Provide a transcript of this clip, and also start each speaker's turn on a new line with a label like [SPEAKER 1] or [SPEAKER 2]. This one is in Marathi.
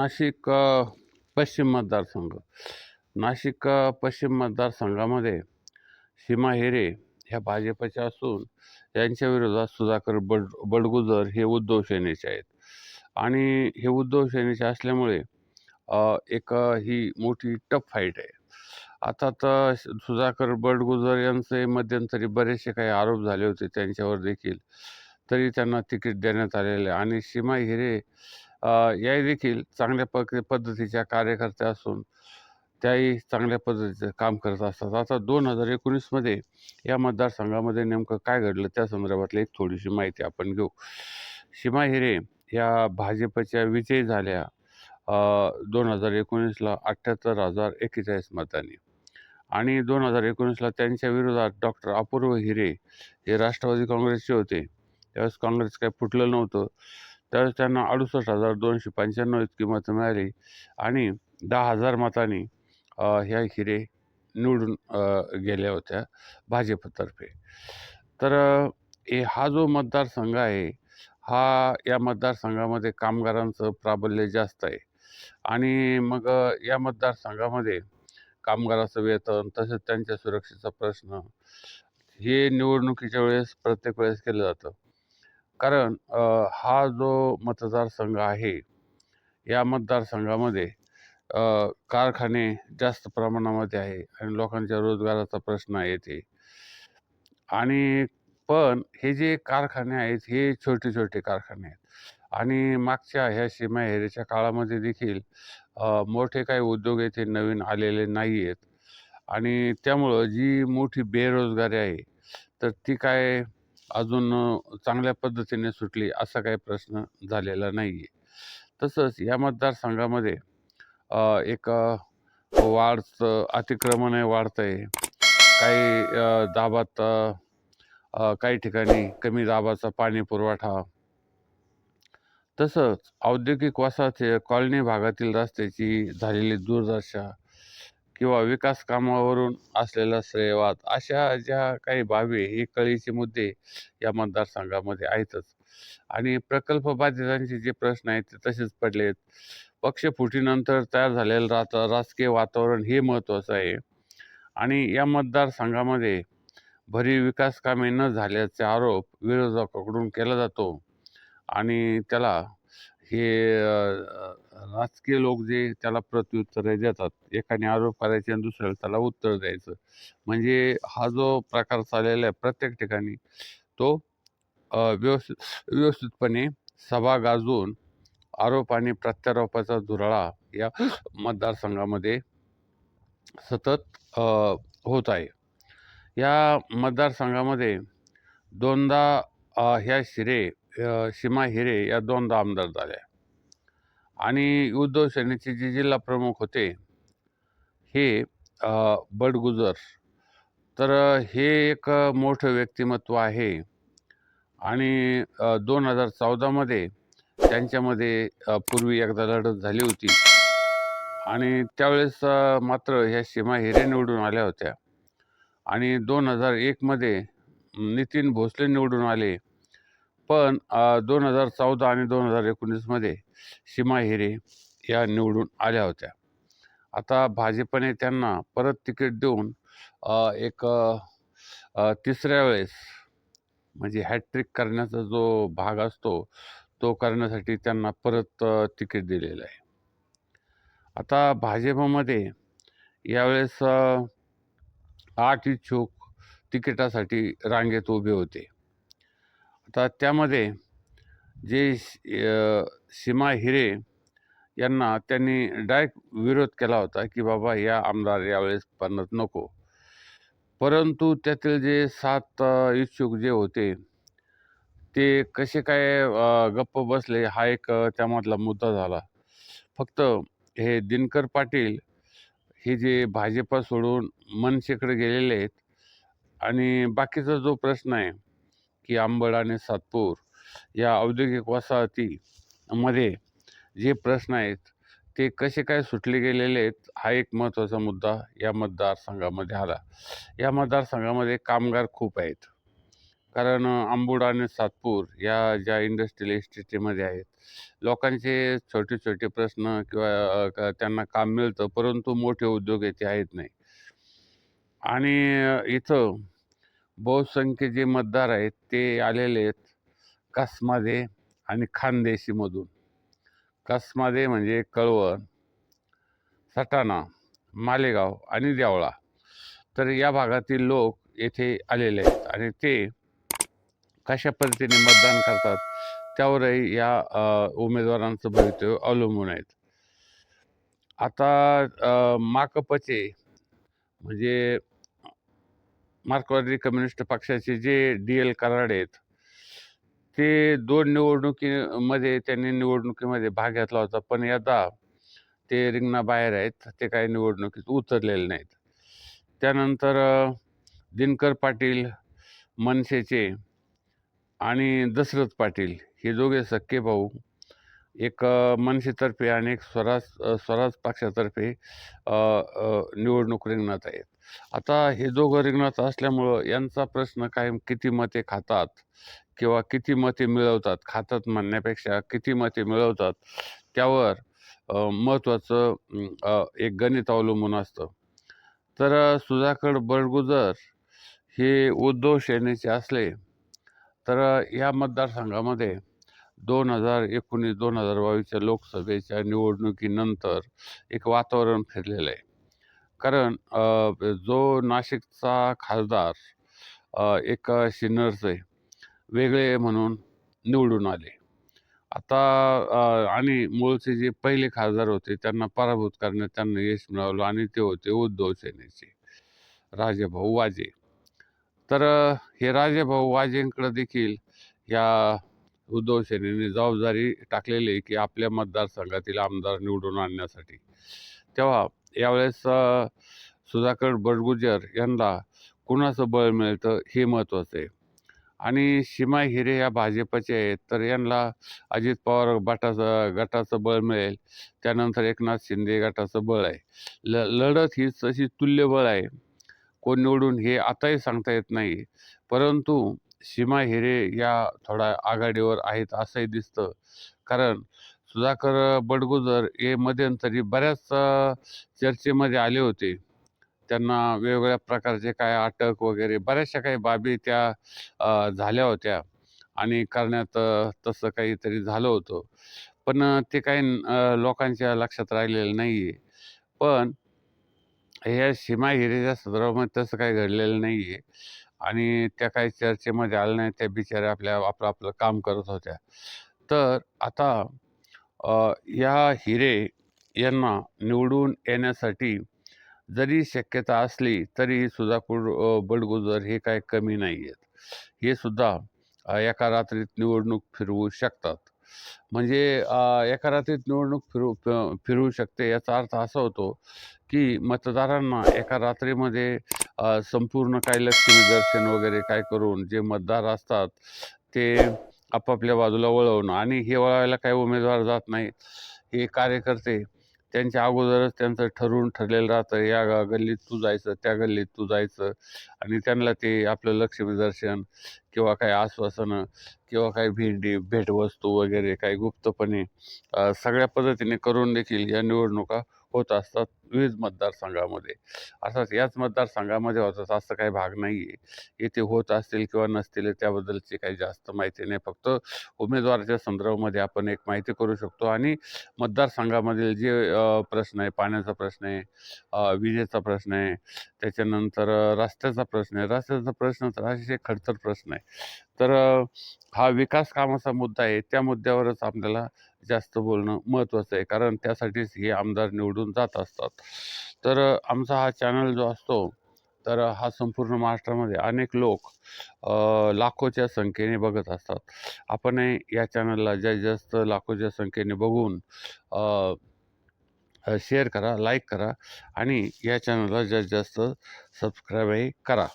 [SPEAKER 1] नाशिक पश्चिम मतदारसंघ. नाशिक पश्चिम मतदारसंघामध्ये सीमा हिरे ह्या भाजपच्या असून यांच्या विरोधात सुधाकर बड बडगुजर हे उद्धव सेनेचे आहेत. आणि हे उद्धव सेनेचे असल्यामुळे एक ही मोठी टफ फाईट आहे. आता तर सुधाकर बडगुजर यांचे मध्यंतरी बरेचसे काही आरोप झाले होते त्यांच्यावर देखील. तरी त्यांना तिकीट देण्यात आलेले आहे. आणि सीमा हिरे याही देखील चांगल्या पक पद्धतीच्या कार्यकर्त्या असून त्याही चांगल्या पद्धतीचं काम करत असतात. आता दोन हजार एकोणीसमध्ये या मतदारसंघामध्ये नेमकं काय घडलं त्या संदर्भातली एक थोडीशी माहिती आपण घेऊ. सीमा हिरे या भाजपच्या विजयी झाल्या दोन हजार एकोणीसला अठ्ठ्याहत्तर हजार एक्केचाळीस मतांनी. आणि दोन हजार एकोणीसला त्यांच्या विरोधात डॉक्टर अपूर्व हिरे हे राष्ट्रवादी काँग्रेसचे होते. त्यावेळेस काँग्रेस काही फुटलं नव्हतं. त्यावेळेस त्यांना अडुसष्ट हजार दोनशे पंच्याण्णव इतकी मतं मिळाली आणि दहा हजार मतांनी ह्या हिरे निवडून गेल्या होत्या भाजपतर्फे तर ए, हे हा जो मतदारसंघ आहे हा या मतदारसंघामध्ये कामगारांचं प्राबल्य जास्त आहे. आणि मग या मतदारसंघामध्ये कामगाराचं वेतन तसेच त्यांच्या सुरक्षेचा प्रश्न हे निवडणुकीच्या वेळेस प्रत्येक वेळेस केलं जातं. कारण हा जो मतदारसंघ आहे या मतदारसंघामध्ये कारखाने जास्त प्रमाणामध्ये आहे आणि लोकांच्या रोजगाराचा प्रश्न येते. आणि पण हे जे कारखाने आहेत हे छोटे छोटे कारखाने आहेत. आणि मागच्या ह्या सीमाहेरेच्या काळामध्ये देखील मोठे काही उद्योग येथे नवीन आलेले नाही आहेत आणि त्यामुळं जी मोठी बेरोजगारी आहे तर ती काय अजून चांगल्या पद्धतीने सुटली असा काही प्रश्न झालेला नाही आहे तसंच या मतदारसंघामध्ये एक अ, अतिक्रमण अतिक्रमणही वाढतं आहे काही दाबात काही ठिकाणी कमी दाबाचा पाणी पुरवठा. तसंच औद्योगिक वसाहत कॉलनी भागातील रस्त्याची झालेली दुर्दशा किंवा विकास कामावरून असलेला श्रेयवाद अशा ज्या काही बाबी हे कळीचे मुद्दे या मतदारसंघामध्ये आहेतच. आणि प्रकल्प बाधितांचे जे प्रश्न आहेत ते तसेच पडले आहेत. पक्षफुटीनंतर तयार झालेलं रात राजकीय वातावरण हे महत्त्वाचं आहे. आणि या मतदारसंघामध्ये भरीव विकास कामे न झाल्याचे आरोप विरोधकाकडून केला जातो. आणि त्याला हे राजकीय लोक जे त्याला प्रत्युत्तरे देतात एकाने आरोप करायचे आणि दुसऱ्याला त्याला उत्तर द्यायचं. म्हणजे हा जो प्रकार चाललेला आहे प्रत्येक ठिकाणी तो व्यवस्थित व्यवस्थितपणे सभा गाजवून आरोप आणि प्रत्यारोपाचा धुराळा या मतदारसंघामध्ये सतत होत आहे. या मतदारसंघामध्ये दोनदा ह्या शिरे सीमा हिरे या दोनदा आमदार झाल्या आणि उद्धव सेनेचे जे जिल्हा प्रमुख होते हे बडगुजर. तर हे एक मोठं व्यक्तिमत्व आहे. आणि दोन हजार चौदामध्ये त्यांच्यामध्ये पूर्वी एकदा लढत झाली होती. आणि त्यावेळेस मात्र ह्या सीमा हिरे निवडून आल्या होत्या. आणि दोन हजार एकमध्ये नितीन भोसले निवडून आले. पण दोन हजार चौदा आणि दोन हजार एकोणीसमध्ये सीमा हिरे या निवडून आल्या होत्या. आता भाजपने त्यांना परत तिकीट देऊन एक तिसऱ्या वेळेस म्हणजे हॅट्रिक करण्याचा जो भाग असतो तो करण्यासाठी त्यांना परत तिकीट दिलेलं आहे. आता भाजपमध्ये यावेळेस आठ इच्छुक तिकिटासाठी रांगेत उभे होते. आता त्यामध्ये जे सीमा हिरे यांना त्यांनी डायरेक्ट विरोध केला होता की बाबा या आमदार यावेळेस बनत नको. परंतु त्यातील जे सात इच्छुक जे होते ते कसे काय गप्प बसले हा एक त्यामधला मुद्दा झाला. फक्त हे दिनकर पाटील हे जे भाजपा सोडून मनसेकडे गेलेले आहेत आणि बाकीचा जो प्रश्न आहे की आंबड आणि सातपूर या औद्योगिक वसाहतीमध्ये जे प्रश्न आहेत ते कसे काय सुटले गेलेले आहेत हा एक महत्त्वाचा मुद्दा या मतदारसंघामध्ये आला. या मतदारसंघामध्ये कामगार खूप आहेत. कारण आंबुड आणि सातपूर या ज्या इंडस्ट्रियल इस्टेटीमध्ये आहेत लोकांचे छोटे छोटे प्रश्न किंवा त्यांना काम मिळतं परंतु मोठे उद्योग येथे आहेत नाही. आणि इथं बहुसंख्य जे मतदार आहेत ते आलेले आहेत कसमध्ये आणि खानदेशीमधून कसमध्ये म्हणजे कळवण सटाणा मालेगाव आणि देवळा. तर या भागातील लोक येथे आलेले आहेत आणि ते कशा पद्धतीने मतदान करतात त्यावरही या उमेदवारांचं भवितव्य अवलंबून आहेत आता माकपचे म्हणजे मार्क्सवादी कम्युनिस्ट पक्षाचे जे डी एल कराड आहेत ते दोन निवडणुकीमध्ये त्यांनी निवडणुकीमध्ये भाग घेतला होता पण यदा ते रिंगणाबाहेर आहेत ते काही निवडणुकीत उतरलेले नाहीत. त्यानंतर दिनकर पाटील मनसेचे आणि दशरथ पाटील हे दोघे सख्खे भाऊ. एक मनसेतर्फे आणि एक स्वराज स्वराज पक्षातर्फे निवडणूक रिंगणात आहेत. आता हे दोघं रिंगणात असल्यामुळं यांचा प्रश्न कायम किती मते खातात किंवा किती मते मिळवतात खातात म्हणण्यापेक्षा किती मते मिळवतात त्यावर महत्त्वाचं एक गणित अवलंबून असतं. तर सुधाकर बडगुजर हे उद्धव सेनेचे असले तर या मतदारसंघामध्ये दोन हजार एकोणीस दोन हजार बावीसच्या लोकसभेच्या निवडणुकीनंतर एक वातावरण फिरलेलं आहे. कारण जो नाशिकचा खासदार एक सिन्नरचे वेगळे म्हणून निवडून आले. आता आणि मूळचे जे पहिले खासदार होते त्यांना पराभूत करण्यात त्यांना यश मिळवलं आणि ते होते उद्धव सेनेचे राजेभाऊ वाजे. तर हे राजेभाऊ वाजेंकडे देखील या उद्धव सेनेने जबाबदारी टाकलेली आहे की आपल्या मतदारसंघातील आमदार निवडून आणण्यासाठी. तेव्हा यावेळेस सुधाकर बडगुजर यांना कुणाचं बळ मिळतं हे महत्त्वाचं आहे. आणि सीमा हिरे या भाजपचे आहेत तर यांना अजित पवार गटाचं गटाचं बळ मिळेल. त्यानंतर एकनाथ शिंदे गटाचं बळ आहे. ल लढत ही तशी तुल्यबळ आहे. कोण निवडून हे आताही सांगता येत नाही. परंतु सीमा हिरे या थोडा आघाडीवर आहेत असंही दिसतं. कारण सुधाकर बडगुजर हे मध्यंतरी बऱ्याच चर्चेमध्ये आले होते. त्यांना वेगवेगळ्या प्रकारचे काय अटक वगैरे बऱ्याचशा काही बाबी त्या झाल्या होत्या आणि करण्यात तसं काहीतरी झालं होतं. पण ते काही लोकांच्या लक्षात राहिलेलं नाही आहे पण ह्या सीमा हिरेच्या संदर्भामध्ये तसं काही घडलेलं नाही आहे आणि त्या काही चर्चेमध्ये आल्या नाही त्या बिचाऱ्या आपल्या आपलं आपलं काम करत होत्या. तर आता या हिरे यांना निवडून येण्यासाठी जरी शक्यता असली तरी सुधाकर बडगुजर हे काय कमी नाही आहेत हे सुद्धा एका रात्रीत निवडणूक फिरवू शकतात. म्हणजे एका रात्रीत निवडणूक फिरू फिरवू शकते याचा अर्थ असा होतो की मतदारांना एका रात्रीमध्ये संपूर्ण काही लक्ष्मी दर्शन वगैरे काय करून जे मतदार असतात ते आपापल्या बाजूला वळवणं. आणि हे वळवायला काही उमेदवार जात नाहीत हे कार्यकर्ते त्यांच्या अगोदरच त्यांचं ठरवून ठरलेलं राहतं. या गल्लीत तू जायचं त्या गल्लीत तू जायचं. आणि त्यांना ते आपलं लक्ष्मी दर्शन किंवा काही आश्वासनं किंवा काही भेंडी भेटवस्तू वगैरे काही गुप्तपणे सगळ्या पद्धतीने करून देखील या निवडणुका होत असतात विविध मतदारसंघामध्ये. अर्थात याच मतदारसंघामध्ये होतात असं काही भाग नाही आहे येथे होत असतील किंवा नसतील त्याबद्दलची काही जास्त माहिती नाही. फक्त उमेदवाराच्या संदर्भामध्ये आपण एक माहिती करू शकतो आणि मतदारसंघामधील जे प्रश्न आहे पाण्याचा प्रश्न आहे विजेचा प्रश्न आहे त्याच्यानंतर रस्त्याचा प्रश्न आहे. रस्त्याचा प्रश्न तर अतिशय खडतर प्रश्न आहे. तर हा विकास कामाचा मुद्दा आहे. त्या मुद्द्यावरच आपल्याला जास्त बोलणं महत्त्वाचं आहे. कारण त्यासाठीच हे आमदार निवडून जात असतात. तर आमचा हा चॅनल जो असतो तर हा संपूर्ण महाराष्ट्रामध्ये अनेक लोक लाखोच्या संख्येने बघत असतात. आपणही या चॅनलला जास्तीत जास्त लाखोच्या संख्येने बघून शेअर करा लाईक करा आणि या चॅनलला जास्तीत जास्त सबस्क्राईबही करा.